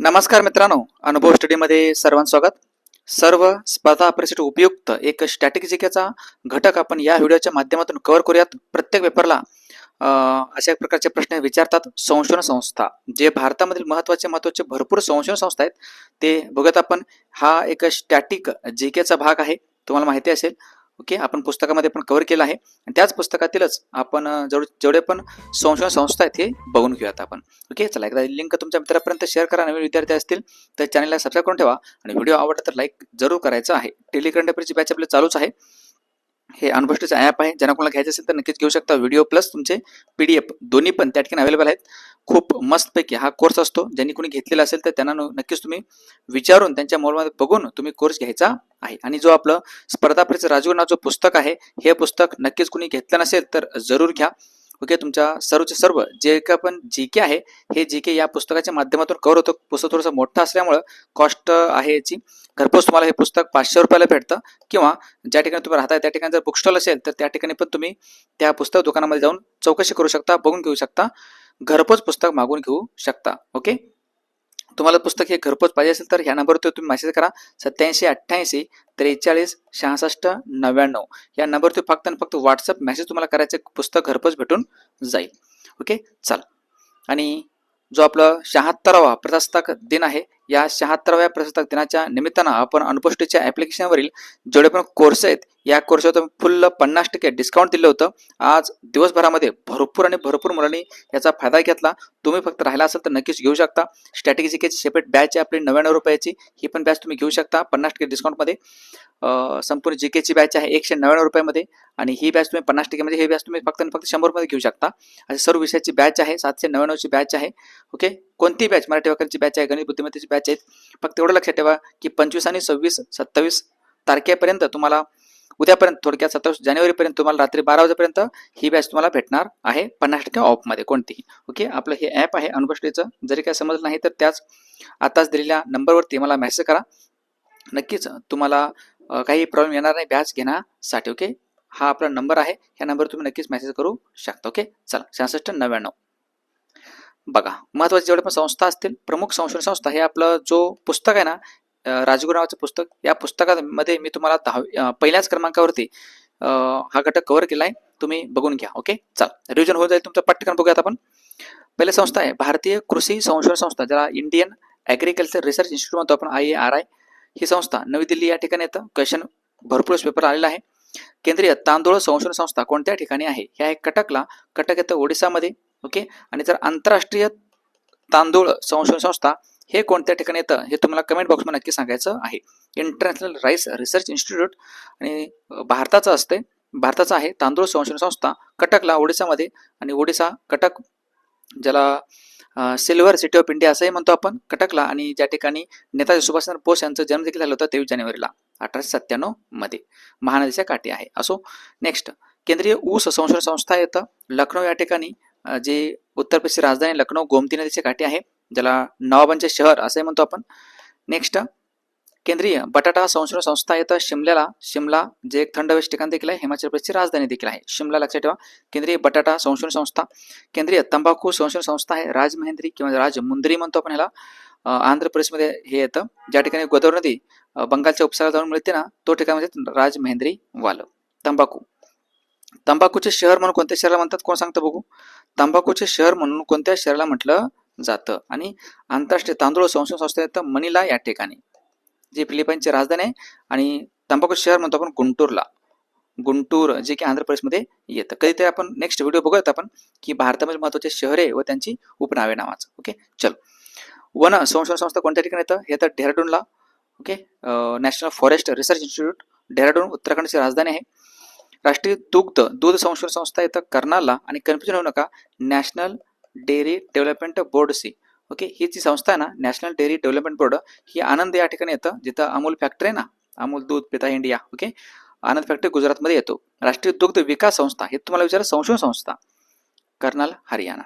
नमस्कार मित्रांनो अनुभव स्टडीमध्ये सर्वांचं स्वागत. सर्व स्पर्धा परीक्षेसाठी उपयुक्त एक स्टॅटिक घटक आपण या व्हिडिओच्या माध्यमातून कव्हर करूयात. प्रत्येक पेपरला अशा प्रकारचे प्रश्न विचारतात संशोधन संस्था. जे भारतामधील महत्त्वाचे महत्त्वाचे भरपूर संशोधन संस्था आहेत ते बघत आपण हा एक स्टॅटिक जीकेचा भाग आहे. तुम्हाला माहिती असेल ओके? आपण पुस्तकामध्ये पण कव्हर केलं आहे. आणि त्याच पुस्तकातीलच आपण अं, जेवढे पण संशोधन संस्था आहेत हे बघून घेऊयात आपण. ओके? चला एकदा लिंक तुमच्या मित्रापर्यंत शेअर करा. नवीन विद्यार्थी असतील तर चॅनलला सबस्क्राईब करून ठेवा. आणि व्हिडिओ आवडला तर लाईक जरूर करायचं आहे. टेलिग्राम डेपरची बॅच आपली चालूच आहे. हे अनबस्टचं ॲप आहे. ज्यांना कोणाला घ्यायचं असेल तर नक्कीच घेऊ शकता. व्हिडिओ प्लस तुमचे पी डी एफ दोन्ही पण त्या ठिकाणी अवेलेबल आहेत. खूप मस्तपैकी हा कोर्स असतो. ज्यांनी कोणी घेतलेला असेल तर त्यांना नक्कीच तुम्ही विचारून त्यांच्या मोबाईलमध्ये बघून तुम्ही कोर्स घ्यायचा आहे. आणि जो आपलं स्पर्धा परीक्षा जो पुस्तक आहे हे पुस्तक नक्कीच कोणी घेतलं नसेल तर जरूर घ्या. ओके? तुमच्या सर्वचे सर्व जे काय पण जी के आहे हे जी के या पुस्तकाच्या माध्यमातून कव्हर होतं. पुस्तक थोडंसं मोठं असल्यामुळं कॉस्ट आहे याची. घरपोच तुम्हाला हे पुस्तक पाचशे रुपयाला भेटतं. किंवा ज्या ठिकाणी तुम्ही राहताय त्या ठिकाणी जर बुक स्टॉल असेल तर त्या ठिकाणी पण तुम्ही त्या पुस्तक दुकानामध्ये जाऊन चौकशी करू शकता बघून घेऊ शकता. घरपोच पुस्तक मागून घेऊ शकता. ओके? तुम्हाला पुस्तक हे घरपोच पाहिजे असेल तर ह्या नंबरवर तुम्ही मेसेज करा. सत्याऐंशी अठ्ठ्याऐंशी त्रेचाळीस शहासष्ट नव्याण्णव. या नंबरवरती फक्त आणि फक्त व्हॉट्सअप मेसेज तुम्हाला करायचं पुस्तक घरपोच भेटून जाईल. ओके चला. आणि जो आपलं शहात्तरावा प्रजासत्ताक दिन आहे या शहात्तराव्या प्रजासत्ताक दिनाच्या निमित्तानं आपण अनुपष्टीच्या ॲप्लिकेशनवरील जेवढे पण कोर्स आहेत या कोर्सवर तुम्ही फुल पन्नास टक्के डिस्काउंट दिलं होतं. आज दिवसभरामध्ये भरपूर आणि भरपूर मुलांनी याचा फायदा घेतला. तुम्ही फक्त राहिला असेल तर नक्कीच घेऊ शकता. स्ट्रॅटेजिकेची सेपरेट बॅच आहे आपली नव्याण्णव रुपयाची. ही पण बॅच तुम्ही घेऊ शकता पन्नास टक्के डिस्काउंटमध्ये संपूर्ण जी केची बॅच आहे एकशे नव्याण्णव रुपयामध्ये. आणि ही बॅच तुम्ही पन्नास टक्केमध्ये म्हणजे ही बॅच तुम्ही फक्त आणि फक्त शंभरमध्ये घेऊ शकता. अशी सर्व विषयाची बॅच आहे सातशे नव्याण्णवची बॅच आहे. ओके कोणती बॅच मराठी व्याकरणची बॅच आहे गणित बुद्धिमत्तेची बॅच आहेत. फक्त एवढं लक्षात ठेवा की पंचवीस आणि सव्वीस सत्तावीस तारखेपर्यंत तुम्हाला उद्यापर्यंत थोडक्यात सत्तावीस जानेवारीपर्यंत तुम्हाला रात्री बारा वाजेपर्यंत ही बॅच तुम्हाला भेटणार आहे पन्नास टक्के ऑफमध्ये कोणतीही. ओके आपलं हे ॲप आहे अनुपष्टीचं जरी काय समजलं नाही तर त्याच आताच दिलेल्या नंबरवरती मला मेसेज करा. नक्कीच तुम्हाला काही प्रॉब्लेम येणार नाही बॅच घेण्यासाठी. ओके हा आपला नंबर आहे. ह्या नंबरवर तुम्ही नक्कीच मेसेज करू शकता. ओके चला सहासष्ट नव्याण्णव. बघा महत्त्वाचे जेवढे पण संस्था असतील प्रमुख संशोधन संस्था हे आपलं जो पुस्तक आहे ना अ, राजगुरू नावाचं पुस्तक या पुस्तकामध्ये मी तुम्हाला दहावी पहिल्याच क्रमांकावरती हा घटक कव्हर केला आहे. तुम्ही बघून घ्या ओके? चला रिव्हिजन होऊन जाईल तुमचं पटकन बघूयात आपण. पहिली संस्था आहे भारतीय कृषी संशोधन संस्था ज्याला इंडियन ॲग्रिकल्चर रिसर्च इन्स्टिट्यूट म्हणतो आपण आय ए आर आय ही संस्था नवी दिल्ली या ठिकाणी येतं. क्वेश्चन भरपूर पेपर आलेला आहे. केंद्रीय तांदूळ संशोधन संस्था कोणत्या ठिकाणी आहे? ह्या एक कटकला कटक येतं ओडिसामध्ये. ओके? आणि जर आंतरराष्ट्रीय तांदूळ संशोधन संस्था हे कोणत्या ठिकाणी येतं हे तुम्हाला कमेंट बॉक्समध्ये नक्की सांगायचं आहे. इंटरनॅशनल राईस रिसर्च इन्स्टिट्यूट आणि भारताचं असते. भारताचं आहे तांदूळ संशोधन संस्था कटकला ओडिसामध्ये. आणि ओडिसा कटक ज्याला सिल्वर सिटी ऑफ इंडिया असंही म्हणतो आपण कटकला. आणि ज्या ठिकाणी नेताजी सुभाषचंद्र बोस यांचं जन्म देखील झालं होतं तेवीस जानेवारीला अठराशे सत्त्याण्णवमध्ये. महानदीच्या काठी आहे. असो नेक्स्ट केंद्रीय ऊस संशोधन संस्था येतं लखनौ या ठिकाणी. जे उत्तर प्रदेशची राजधानी लखनौ गोमती नदीच्या काठी आहे ज्याला नवाबांचे शहर असंही म्हणतो आपण. नेक्स्ट केंद्रीय बटाटा संशोधन संस्था येतं शिमल्याला. शिमला जे एक थंड ठिकाण देखील आहे हिमाचल प्रदेशची राजधानी देखील आहे. शिमला लक्षात ठेवा केंद्रीय बटाटा संशोधन संस्था केंद्रीय तंबाखू संशोधन संस्था आहे राजमहेंद्री किंवा राजमुंद्री म्हणतो आपण ह्याला आंध्र प्रदेशमध्ये हे येतं. ज्या ठिकाणी गोदावरी नदी बंगालच्या उपसागरात जाऊन मिळते ना तो ठिकाण म्हणजे राजमहेंद्री वाल तंबाखू. तंबाखूचे शहर म्हणून कोणत्या शहराला म्हणतात? कोण सांगतं बघू? तंबाखूचे शहर म्हणून कोणत्या शहराला म्हटलं जातं? आणि आंतरराष्ट्रीय तांदूळ संशोधन संस्था येतं मनिला या ठिकाणी जी फिलिपाईनची राजधानी आहे आणि तंबाखू शहर म्हणतो आपण गुंटूरला. गुंटूर जे की आंध्र प्रदेशमध्ये येतं. कधीतरी आपण नेक्स्ट व्हिडिओ बघूयात आपण की भारतामध्ये महत्त्वाचे शहरे व त्यांची उपनावे नावाचं. ओके? चल. वन संशोधन संस्था कोणत्या ठिकाणी येतं? हे येतं डेहराडूनला. Okay? National forest research institute Dehradun उत्तराखंडची राजधानी आहे. राष्ट्रीय दुग्ध दूध संशोधन संस्था येतं कर्नालला आणि कन्फ्युजन होऊ नका नॅशनल डेअरी डेव्हलपमेंट बोर्ड सी. ओके? ही जी संस्था आहे ना नॅशनल डेअरी डेव्हलपमेंट बोर्ड ही आनंद या ठिकाणी येतं जिथं अमूल फॅक्टरी आहे ना अमूल दूध पिता इंडिया ओके? आनंद फॅक्टरी गुजरातमध्ये येतो. राष्ट्रीय दुग्ध विकास संस्था हे तुम्हाला विचार संशोधन संस्था कर्नाल हरियाणा.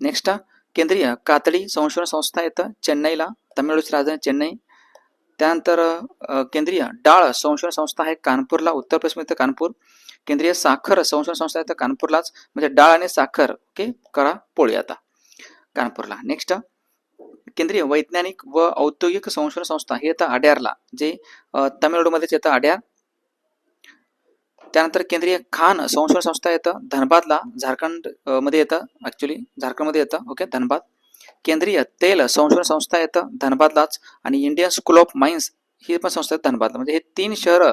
नेक्स्ट केंद्रीय कातडी संशोधन संस्था येतं चेन्नईला तामिळनाडूची राजधानी चेन्नई त्यानंतर केंद्रीय डाळ संशोधन संस्था आहे कानपूरला उत्तर प्रदेशमध्ये येतं कानपूर. केंद्रीय साखर संशोधन संस्था येतं कानपूरलाच म्हणजे डाळ आणि साखर ओके? करा पोळी आता कानपूरला. नेक्स्ट केंद्रीय वैज्ञानिक व औद्योगिक संशोधन संस्था हे येतं अड्यारला जे तामिळनाडूमध्येच येतं अड्यार त्यानंतर केंद्रीय खान संशोधन संस्था येतं धनबादला झारखंडमध्ये येतं ॲक्च्युली झारखंडमध्ये येतं ओके? धनबाद. केंद्रीय तेल संशोधन संस्था येतं धनबादलाच आणि इंडियन स्कूल ऑफ माइन्स ही पण संस्था आहे धनबादला. म्हणजे हे तीन शहरं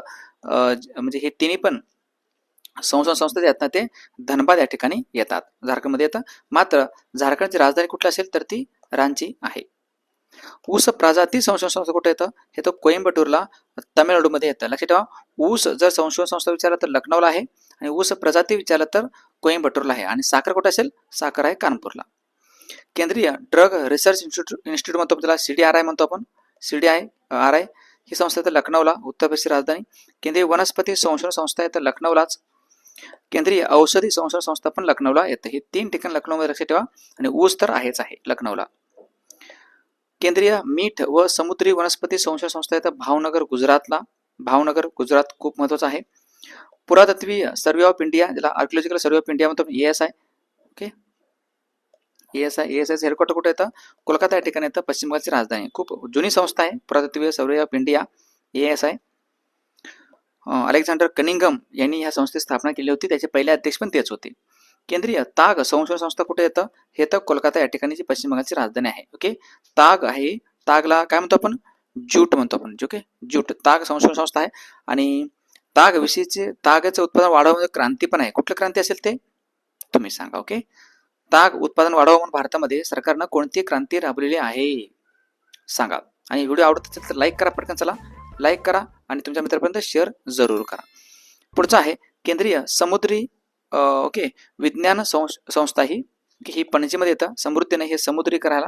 म्हणजे हे तिन्ही पण संशोधन संस्था जे आहेत ना ते धनबाद या ठिकाणी येतात झारखंडमध्ये येतं. मात्र झारखंडची राजधानी कुठली असेल तर ती रांची आहे. ऊस प्रजाती संशोधन संस्था कुठे येतं? हे तर कोइंबटूरला तामिळनाडूमध्ये येतं. लक्षात ठेवा ऊस जर संशोधन संस्था विचारलं तर लखनौला आहे आणि ऊस प्रजाती विचारलं तर कोइंबटूरला आहे. आणि साखर कुठे असेल? साखर आहे कानपूरला. केंद्रीय ड्रग रिसर्च इन्स्टिट्यूट इन्स्टिट्यूट म्हणतो त्याला सी डी आर आय म्हणतो आपण. C D R I I ही संस्था तर लखनौला उत्तर प्रदेशची राजधानी. केंद्रीय वनस्पती संशोधन संस्था आहे तर लखनौलाच. केंद्रीय औषधी संशोधन संस्था पण लखनौला येतं. हे तीन ठिकाण लखनौमध्ये लक्षात ठेवा आणि ऊस तर आहेच आहे लखनौला. केंद्रीय मीठ व समुद्री वनस्पती संशोधन संस्था येतं भावनगर गुजरातला. भावनगर गुजरात खूप महत्वाचं आहे. पुरातत्वीय सर्वे ऑफ इंडिया ज्याला आर्किओलॉजिकल सर्वे ऑफ इंडिया म्हणतो S I okay? S I A S I headquarter कुठे येतं? कोलकाता या ठिकाणी येतं पश्चिम बंगालची राजधानी. खूप जुनी संस्था आहे. पुरातत्वीय survey of India A S I Alexander Cunningham यांनी ह्या संस्थेची स्थापना केली होती. त्याचे पहिले अध्यक्ष पण तेच होते. केंद्रीय ताग संशोधन संस्था कुठे येतं? हे तर कोलकाता या ठिकाणी पश्चिम बंगालची राजधानी आहे. ओके? ताग आहे तागला काय म्हणतो आपण? ज्यूट म्हणतो आपण. ओके? ज्यूट ताग संशोधन संस्था आहे. आणि ताग विषयीचे तागाचं उत्पादन वाढवण्याची क्रांती पण आहे. कुठलं क्रांती असेल ते? तुम्ही सांगा. ओके? ताग उत्पादन वाढवा म्हणून भारतामध्ये सरकारनं कोणती क्रांती राबवलेली आहे? सांगा. आणि व्हिडिओ आवडत असेल तर लाईक करा पटकन चला. लाईक करा आणि तुमच्या मित्रापर्यंत शेअर जरूर करा. पुढचं आहे केंद्रीय समुद्री ओके विज्ञान संस्था ही की ही पणजीमध्ये येतं. समृद्धी नाही हे समुद्री करायला.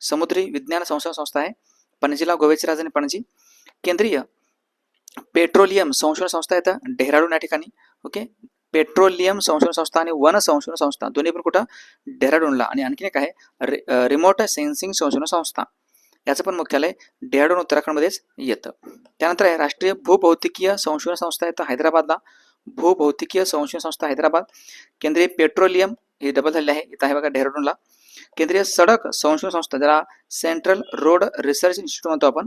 समुद्री विज्ञान संशोधन संस्था आहे. पणजीला गोव्याची राजधानी पणजी. केंद्रीय पेट्रोलियम संशोधन संस्था येतं डेहराडून या ठिकाणी. ओके पेट्रोलियम संशोधन संस्था आणि वन संशोधन संस्था. दोन्ही पण कुठं? डेहराडूनला. आणि आणखीन एक आहे रि रिमोट सेन्सिंग संशोधन संस्था. याचं पण मुख्यालय डेहराडून उत्तराखंडमध्येच येतं. त्यानंतर आहे राष्ट्रीय भूभौतिकीय संशोधन संस्था येतं हैदराबादला. भूभौतिकीय संशोधन संस्था हैदराबाद. केंद्रीय पेट्रोलियम हे डबल झालेले आहे. इथं आहे बघा डेहराडूनला. केंद्रीय सडक संशोधन संस्था ज्याला सेंट्रल रोड रिसर्च इन्स्टिट्यूट म्हणतो आपण.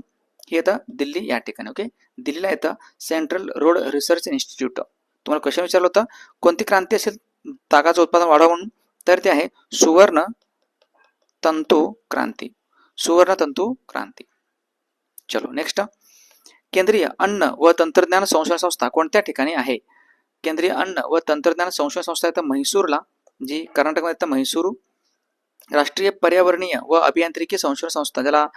हे येतं दिल्ली या ठिकाणी ओके दिल्लीला येतं सेंट्रल रोड रिसर्च इन्स्टिट्यूट तुम्हाला क्वेश्चन विचारलं होतं कोणती क्रांती असेल? तागाचं उत्पादन वाढवा म्हणून. तर ते आहे सुवर्ण तंतू क्रांती. सुवर्ण तंतू क्रांती. चलो नेक्स्ट केंद्रीय अन्न व तंत्रज्ञान संशोधन संस्था कोणत्या ठिकाणी आहे? केंद्रीय अन्न व तंत्रज्ञान संशोधन संस्था येतं म्हैसूरला जी कर्नाटकमध्ये येतं म्हैसूरू राष्ट्रीय पर्यावरणीय व अभियांत्रिकी संशोधन संस्था ज्याला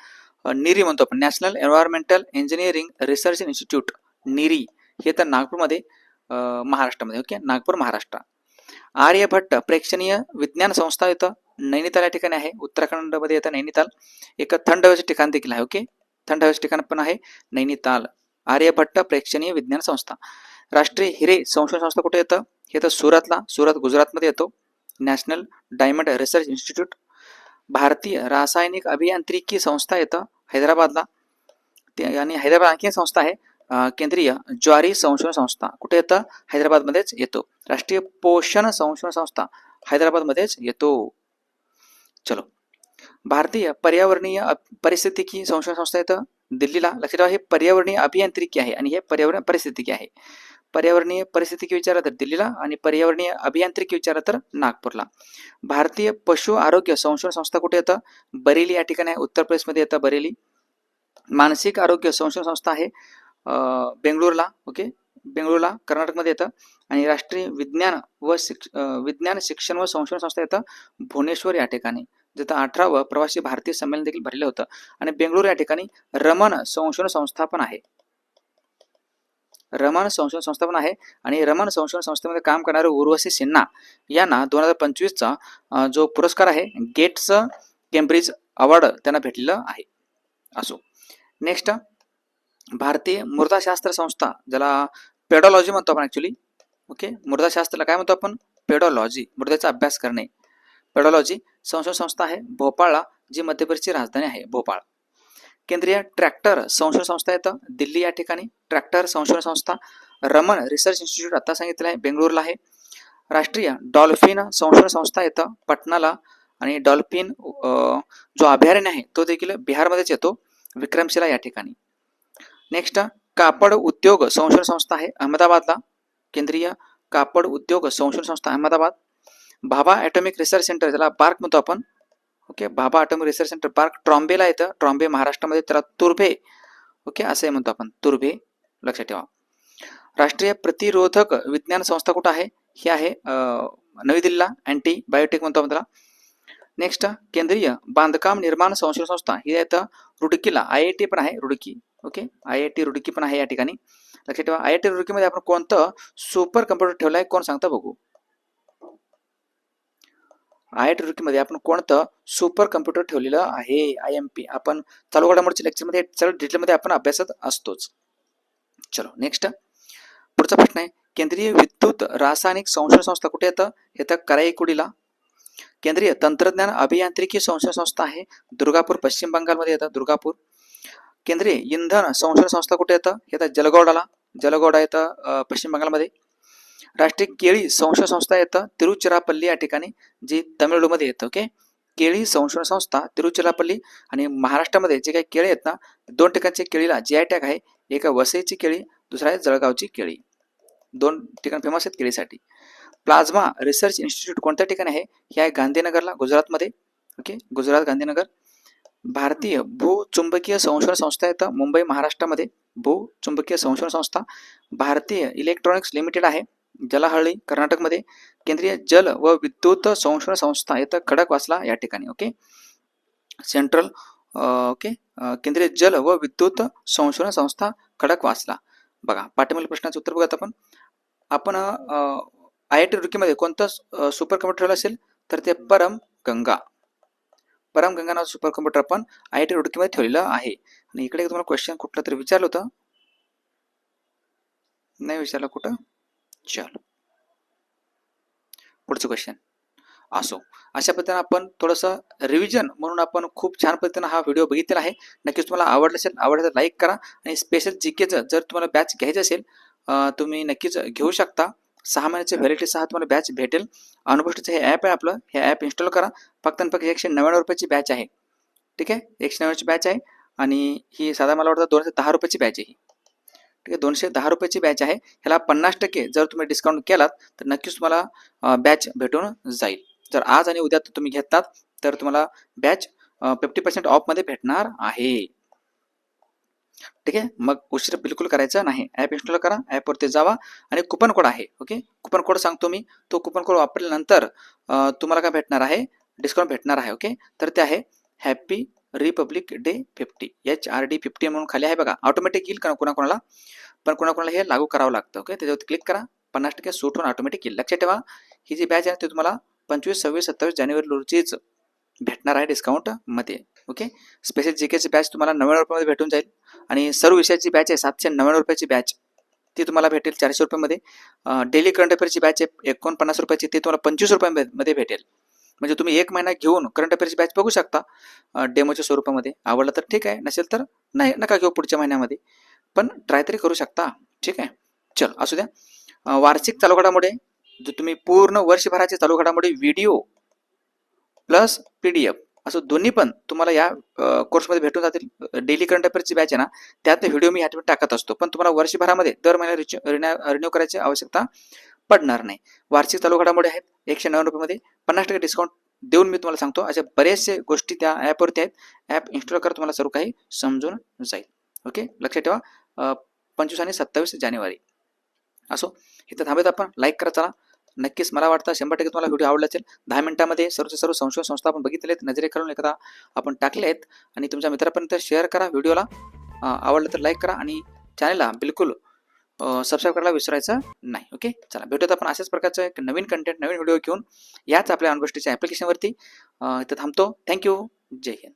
निरी म्हणतो आपण national environmental engineering research institute NEERI हे तर नागपूरमध्ये महाराष्ट्रामध्ये ओके? नागपूर महाराष्ट्र. आर्यभट्ट प्रेक्षणीय विज्ञान संस्था येतं नैनिताल या ठिकाणी आहे. उत्तराखंडमध्ये येतं नैनिताल. एक थंड हवेचे ठिकाण देखील आहे ओके? थंड हवेचे ठिकाण पण आहे नैनिताल. आर्यभट्ट प्रेक्षणीय विज्ञान संस्था. राष्ट्रीय हिरे संशोधन संस्था कुठे येतं? हे तर सुरतला. सुरत गुजरातमध्ये येतो. National diamond research institute. भारतीय रासायनिक अभियांत्रिकी संस्था येतं हैदराबादला. ते आणि हैदराबाद आणखी संस्था आहे. केंद्रीय ज्वारी संशोधन संस्था कुठे येतं? हैदराबादमध्येच येतो. राष्ट्रीय पोषण संशोधन संस्था हैदराबादमध्येच येतो. चलो. भारतीय पर्यावरणीय अप- परिस्थितिकी संशोधन संस्था येतं? दिल्लीला. लक्षात ठेवा हे पर्यावरणीय अभियांत्रिकी आहे आणि हे पर्यावरण परिस्थितिकी आहे. पर्यावरणीय परिस्थितिकी विचारलं तर दिल्लीला आणि पर्यावरणीय अभियांत्रिकी विचारलं तर नागपूरला. भारतीय पशु आरोग्य संशोधन संस्था कुठे येतं? बरेली. या ठिकाणी आहे. उत्तर प्रदेशमध्ये येतं बरेली. मानसिक आरोग्य संशोधन संस्था आहे. बेंगळूरला ओके? बेंगळूरला कर्नाटकमध्ये येतं. आणि राष्ट्रीय विज्ञान व शिक्ष विज्ञान शिक्षण व संशोधन संस्था येतं भुवनेश्वर या ठिकाणी जिथं अठरावं प्रवासी भारतीय संमेलन देखील भरलं होतं. आणि बेंगळूर या ठिकाणी रमण संशोधन संस्था पण आहे. रमण संशोधन संस्था पण आहे. आणि रमण संशोधन संस्थेमध्ये काम करणारे उर्वशी सिन्हा यांना दोन हजार पंचवीसचा जो पुरस्कार आहे गेट्स केम्ब्रिज अवॉर्ड त्यांना भेटलेलं आहे. असो. नेक्स्ट भारतीय मृदाशास्त्र संस्था ज्याला पेडॉलॉजी म्हणतो आपण ऍक्च्युली ओके मृदाशास्त्राला काय म्हणतो आपण? पेडॉलॉजी मृदेचा अभ्यास करणे. पेडॉलॉजी संशोधन संस्था आहे भोपाळला जी मध्य प्रदेशची राजधानी आहे भोपाळ. केंद्रीय ट्रॅक्टर संशोधन संस्था येतं दिल्ली या ठिकाणी. ट्रॅक्टर संशोधन संस्था रमण रिसर्च इन्स्टिट्यूट आता सांगितलं आहे बेंगळूरला आहे. राष्ट्रीय डॉल्फिन संशोधन संस्था येतं पटनाला आणि डॉल्फिन जो अभयारण्य आहे तो देखील बिहारमध्येच येतो विक्रमशिला या ठिकाणी. नेक्स्ट कापड उद्योग संशोधन संस्था आहे अहमदाबादला. केंद्रीय कापड उद्योग संशोधन संस्था Ahmedabad. Bhabha atomic research centre ज्याला बार्क म्हणतो आपण. Okay Bhabha atomic research centre BARC ट्रॉम्बेला येतं. ट्रॉम्बे महाराष्ट्रामध्ये त्याला तुर्भे. ओके असंही म्हणतो आपण. तुर्भे. लक्षात ठेवा. राष्ट्रीय प्रतिरोधक विज्ञान संस्था कुठं आहे? ही आहे नवी दिल्लीला. अँटी बायोटेक म्हणतो आपण त्याला. नेक्स्ट केंद्रीय बांधकाम निर्माण संशोधन संस्था. ही आहे रुडकीला. आय आय टी पण आहे Roorkee. Okay? I I T Roorkee पण आहे या ठिकाणी. लक्षात ठेवा आय आय टी रुडकीमध्ये आपण कोणतं सुपर कम्प्युटर ठेवलं आहे कोण सांगता बघू? आय आय टी रुडकीमध्ये आपण कोणतं सुपर कम्प्युटर ठेवलेलं आहे? I M P. आपण चालू घडामोडच्या लेक्चरमध्ये सर्व डिटेलमध्ये आपण अभ्यासत असतोच. चलो नेक्स्ट पुढचा प्रश्न आहे केंद्रीय विद्युत रासायनिक संशोधन संस्था कुठे येतं? येतं कराईकुडीला. केंद्रीय तंत्रज्ञान अभियांत्रिकी संशोधन संस्था आहे. दुर्गापूर पश्चिम बंगालमध्ये येतं दुर्गापूर. केंद्रीय इंधन संशोधन संस्था कुठे येतं? येतं जलगौडाला. जलगौडा येतं पश्चिम बंगालमध्ये. राष्ट्रीय केळी संशोधन संस्था येतं तिरुचिरापल्ली या ठिकाणी जी तमिळनाडूमध्ये येतं ओके? केळी संशोधन संस्था तिरुचिरापल्ली आणि महाराष्ट्रामध्ये जे काही केळी आहेत ना दोन ठिकाणचे केळीला जी आय टॅग आहे एक वसईची केळी दुसरा आहे जळगावची केळी. दोन ठिकाण फेमस आहेत केळीसाठी. प्लाझ्मा रिसर्च इन्स्टिट्यूट कोणत्या ठिकाणी आहे? हे आहे गांधीनगरला गुजरातमध्ये. ओके? गुजरात गांधीनगर. भारतीय भूचुंबकीय संशोधन संस्था येतं मुंबई महाराष्ट्रामध्ये. भूचुंबकीय संशोधन संस्था. भारतीय इलेक्ट्रॉनिक्स लिमिटेड आहे जलहळ्ळी कर्नाटकमध्ये. केंद्रीय जल व विद्युत संशोधन संस्था येतं खडकवासला या ठिकाणी ओके? Central okay? केंद्रीय जल व विद्युत संशोधन संस्था खडकवासला बघा पाठीमागील प्रश्नाचं उत्तर बघत आपण. आपण आय आय टी रुकीमध्ये कोणतं सुपर कम्प्युटर असेल तर ते परम गंगा. परम गंगा नाव सुपर कम्प्युटर आपण आय आय टी रुडकीमध्ये ठेवलेलं आहे. आणि इकडे तुम्हाला क्वेश्चन कुठलं तरी विचारलं होतं? नाही विचारलं कुठं? चल. पुढचं क्वेश्चन असो. अशा पद्धतीने आपण थोडंसं रिव्हिजन म्हणून आपण खूप छान पद्धतीनं हा व्हिडिओ बघितलेला आहे. नक्कीच तुम्हाला आवडलं असेल आवडलं तर लाईक करा. आणि स्पेशल जी केचं जर तुम्हाला बॅच घ्यायचं असेल तुम्ही नक्कीच घेऊ शकता. सहा महिन्याचे व्हॅलिटी सहा तुम्हाला बॅच भेटेल. अनुभूष्टीचं हे ॲप आहे आपलं. हे ॲप इन्स्टॉल करा. फक्त आणि फक्त एकशे नव्याण्णव रुपयाची बॅच आहे. ठीक आहे? एकशे नव्याण्णवची बॅच आहे. आणि ही साधा मला वाटतं दोनशे दहा रुपयाची बॅच आहे ही. ठीक आहे? दोनशे दहा रुपयाची बॅच आहे. ह्याला पन्नास टक्के जर तुम्ही डिस्काउंट केलात तर नक्कीच तुम्हाला बॅच भेटून जाईल. जर आज आणि उद्या तुम्ही घेतात तर तुम्हाला बॅच फिफ्टी पर्सेंट ऑफमध्ये भेटणार आहे. ठीक आहे? मग उशीर बिलकुल करायचा नाही. ॲप इन्स्टॉल करा ॲपवरती जावा आणि कुपन कोड आहे ओके कुपन कोड सांगतो मी. तो कुपन कोड वापरल्यानंतर तुम्हाला काय भेटणार आहे? डिस्काउंट भेटणार आहे ओके तर ते आहे happy republic day fifty H R D fifty म्हणून खाली आहे बघा. ऑटोमॅटिक येईल कारण कोणाकोणाला? पण कोणाकोणाला हे लागू करावं लागतं ओके त्याच्यावरती क्लिक करा. पन्नास टक्के सूट होऊन ऑटोमॅटिक येईल. लक्षात ठेवा. ही जी बॅच आहे ती तुम्हाला पंचवीस सव्वीस सत्तावीस जानेवारी रोजीच भेटणार आहे डिस्काउंटमध्ये ओके स्पेशल जी केची बॅच तुम्हाला नव्याण्णव रुपयामध्ये भेटून जाईल. आणि सर्व विषयाची बॅच आहे सातशे नव्याण्णव रुपयाची बॅच ती तुम्हाला भेटेल चारशे रुपयामध्ये. डेली करंट अफेअरची बॅच आहे एकोणपन्नास रुपयाची ती तुम्हाला पंचवीस रुपयामध्ये भेटेल. म्हणजे तुम्ही एक महिना घेऊन करंट अफेअरची बॅच बघू शकता. डेमोच्या स्वरूपामध्ये. आवडलं तर ठीक आहे नसेल तर नाही नका घेऊ पुढच्या महिन्यामध्ये. पण ट्राय तरी करू शकता. ठीक आहे? चल असू द्या. वार्षिक चालू घडामोडी. जो तुम्ही पूर्ण वर्षभराचे चालू घडामोडी video plus P D F. असं दोन्ही पण तुम्हाला या कोर्समध्ये भेटून जातील. डेली करंट अफेअरची बॅच आहे ना त्यात व्हिडिओ मी ह्यात टाकत असतो. पण तुम्हाला वर्षभरामध्ये दर महिन्याला रिन्यू करायची आवश्यकता पडणार नाही. वार्षिक चालू घडामोडी आहेत एकशे नव्याण्णव रुपयामध्ये पन्नास टक्के डिस्काउंट देऊन मी तुम्हाला सांगतो. अशा बरेचसे गोष्टी त्या ॲपवरती आहेत. ॲप इन्स्टॉल करा तुम्हाला सर्व काही समजून जाईल. ओके? लक्षात ठेवा. पंचवीस आणि सत्तावीस जानेवारी. असो इथं थांबत आपण. लाईक करा चला. नक्कीच मला वाटतं शंभर टक्के तुम्हाला व्हिडिओ आवडला असेल. दहा मिनिटामध्ये सर्वचे सर्व संशोधन संस्था आपण बघितले आहेत. नजरे करून एकदा आपण टाकले आहेत. आणि तुमच्या मित्रापर्यंत शेअर करा व्हिडिओला. आवडलं तर लाईक करा आणि चॅनलला बिलकुल सबस्क्राईब करायला विसरायचं नाही. ओके चला भेटूयात आपण अशाच प्रकारचं एक नवीन कंटेंट नवीन व्हिडिओ घेऊन याच आपल्या अनगोष्टीच्या ॲप्लिकेशनवरती इथं थांबतो. थँक्यू जय हिंद.